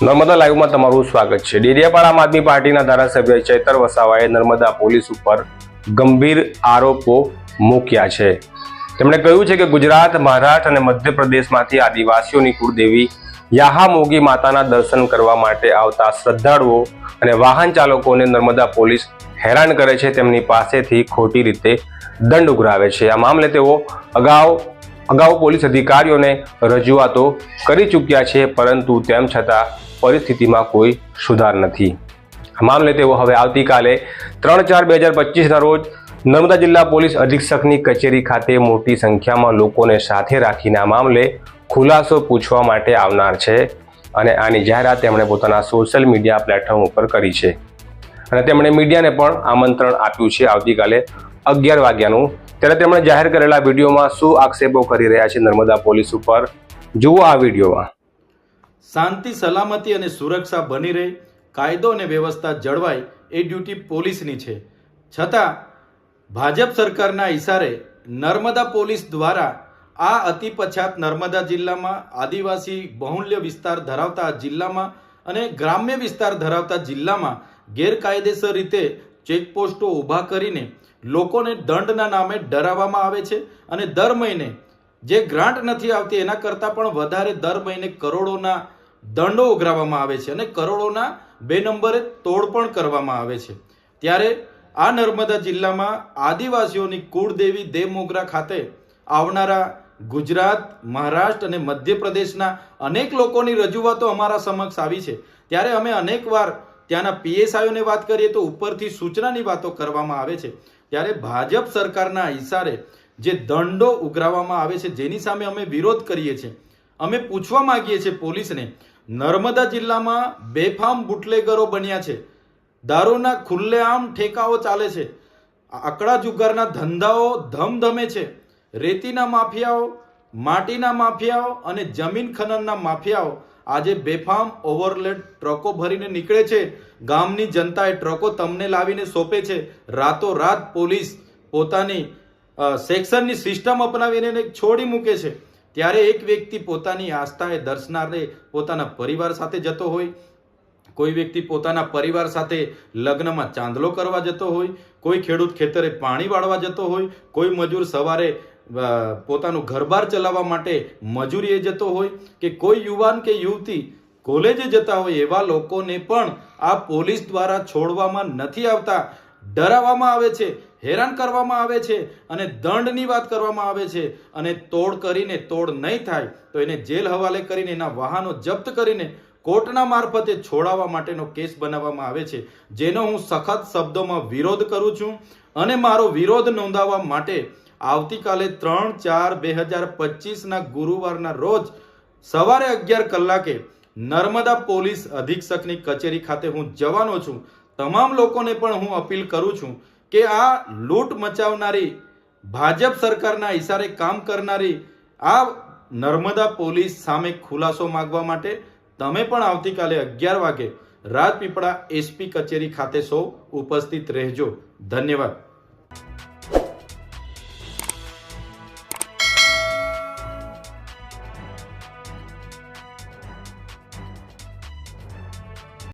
નર્મદા લાઈવમાં તમારું સ્વાગત છે. ડેડિયાપાડા આમ આદમી પાર્ટીના ધારાસભ્ય ચૈતર વસાવાએ નર્મદા પોલીસ ઉપર ગંભીર આરોપો મૂક્યા છે. તેમણે કહ્યું છે કે ગુજરાત, મહારાષ્ટ્ર અને મધ્યપ્રદેશમાંથી આદિવાસીઓની કુળદેવી યાહામોગી માતાના દર્શન કરવા માટે આવતા શ્રદ્ધાળુઓ અને વાહન ચાલકોને નર્મદા પોલીસ હેરાન કરે છે તેમની પાસેથી ખોટી રીતે દંડ ઉઘરાવે છે. આ મામલે તેઓ અગાઉ અગાઉ પોલીસ અધિકારીઓને રજૂઆતો કરી ચૂક્યા છે, પરંતુ તેમ છતાં પરિસ્થિતિમાં કોઈ સુધાર નથી. મામલે તેઓ હવે આવતીકાલે ત્રણ ચાર બે હજાર પચીસના રોજ નર્મદા જિલ્લા પોલીસ અધિક્ષકની કચેરી ખાતે મોટી સંખ્યામાં લોકોને સાથે રાખીને આ મામલે ખુલાસો પૂછવા માટે આવનાર છે અને આની જાહેરાત તેમણે પોતાના સોશિયલ મીડિયા પ્લેટફોર્મ ઉપર કરી છે. અને તેમણે મીડિયાને પણ આમંત્રણ આપ્યું છે. આવતીકાલે અગિયાર વાગ્યાનું ત્યારે તેમણે જાહેર કરેલા વિડીયોમાં શું આક્ષેપો કરી રહ્યા છે નર્મદા પોલીસ ઉપર? જુઓ આ વિડીયોમાં. શાંતિ, સલામતી અને સુરક્ષા બની રહે, કાયદો અને વ્યવસ્થા જળવાય એ ડ્યુટી પોલીસની છે. છતાં, ભાજપ સરકારના ઇશારે નર્મદા પોલીસ દ્વારા આ અતિ પછાત નર્મદા જિલ્લામાં આદિવાસી બહુલ્ય વિસ્તાર ધરાવતા જિલ્લામાં અને ગ્રામ્ય વિસ્તાર ધરાવતા જિલ્લામાં ગેરકાયદેસર રીતે ચેકપોસ્ટો ઊભા કરીને લોકોને દંડના નામે ડરાવવામાં આવે છે અને દર મહિને જે ગ્રાન્ટ નથી આવતી એના કરતાં પણ વધારે દર મહિને કરોડોના દંડો ઉઘરાવવામાં આવે છે અને કરોડોના બે નંબરે તોડ પણ કરવામાં આવે છે. ત્યારે આ નર્મદા જિલ્લામાં આદિવાસીઓની કુળદેવી દેવમોગરા ખાતે આવનારા ગુજરાત, મહારાષ્ટ્ર અને મધ્યપ્રદેશના અનેક લોકોની રજૂઆતો અમારા સમક્ષ આવી છે. ત્યારે અમે અનેકવાર ત્યાંના પીએસઆઈઓને વાત કરીએ તો ઉપરથી સૂચનાની વાતો કરવામાં આવે છે. ત્યારે ભાજપ સરકારના ઇશારે જે દંડો ઉઘરાવવામાં આવે છે જેની સામે અમે વિરોધ કરીએ છીએ અમે પૂછવા માંગીએ છીએ પોલીસને, નર્મદા જિલ્લામાં બેફામ બુટલેગરો બન્યા છે. દારૂના ખુલ્લેઆમ ઠેકાઓ ચાલે છે. આકડા જુગારના ધંધાઓ ધમધમે છે. રેતીના માફિયાઓ, માટીના માફિયાઓ અને જમીન ખનનના માફિયાઓ આજે બેફામ ઓવરલેડ ટ્રકો ભરીને નીકળે છે. ગામની જનતાએ ટ્રકો તમને લાવીને સોંપે છે. રાતોરાત પોલીસ પોતાની સેક્શનની સિસ્ટમ અપનાવીને છોડી મૂકે છે. ત્યારે એક વ્યક્તિ પોતાની આસ્થાએ દર્શનારે પોતાના પરિવાર સાથે જતો હોય, કોઈ વ્યક્તિ પોતાના પરિવાર સાથે લગ્નમાં ચાંદલો કરવા જતો હોય, કોઈ ખેડૂત ખેતરે પાણી વાળવા જતો હોય, કોઈ મજૂર સવારે પોતાનું ઘરબાર ચલાવવા માટે મજૂરીએ જતો હોય કે કોઈ યુવાન કે યુવતી કોલેજે જતા હોય એવા લોકોને પણ આ પોલીસ દ્વારા છોડવામાં નથી આવતા. ડરાવવામાં આવે છે, હેરાન કરવામાં આવે છે અને દંડની વાત કરવામાં આવે છે અને તોડ કરીને તોડ નહીં થાય, તો એને જેલ હવાલે કરીને એના વાહનો જપ્ત કરીને કોર્ટના મારફતે છોડાવવા માટેનો કેસ બનાવવામાં આવે છે. જેનો હું સખત શબ્દોમાં વિરોધ કરું છું અને મારો વિરોધ નોંધાવવા માટે આવતીકાલે ત્રણ ચાર બે હજાર પચીસના ગુરુવારના રોજ સવારે અગિયાર કલાકે નર્મદા પોલીસ અધિક્ષકની કચેરી ખાતે હું જવાનો છું. તમામ લોકોને પણ હું અપીલ કરું છું કે આ લૂંટ મચાવનારી ભાજપ સરકારના ઇશારે કામ કરનારી આ નર્મદા પોલીસ સામે ખુલાસો માંગવા માટે તમે પણ આવતીકાલે અગિયાર વાગે રાજપીપળા એસપી કચેરી ખાતે સૌ ઉપસ્થિત રહેજો. ધન્યવાદ.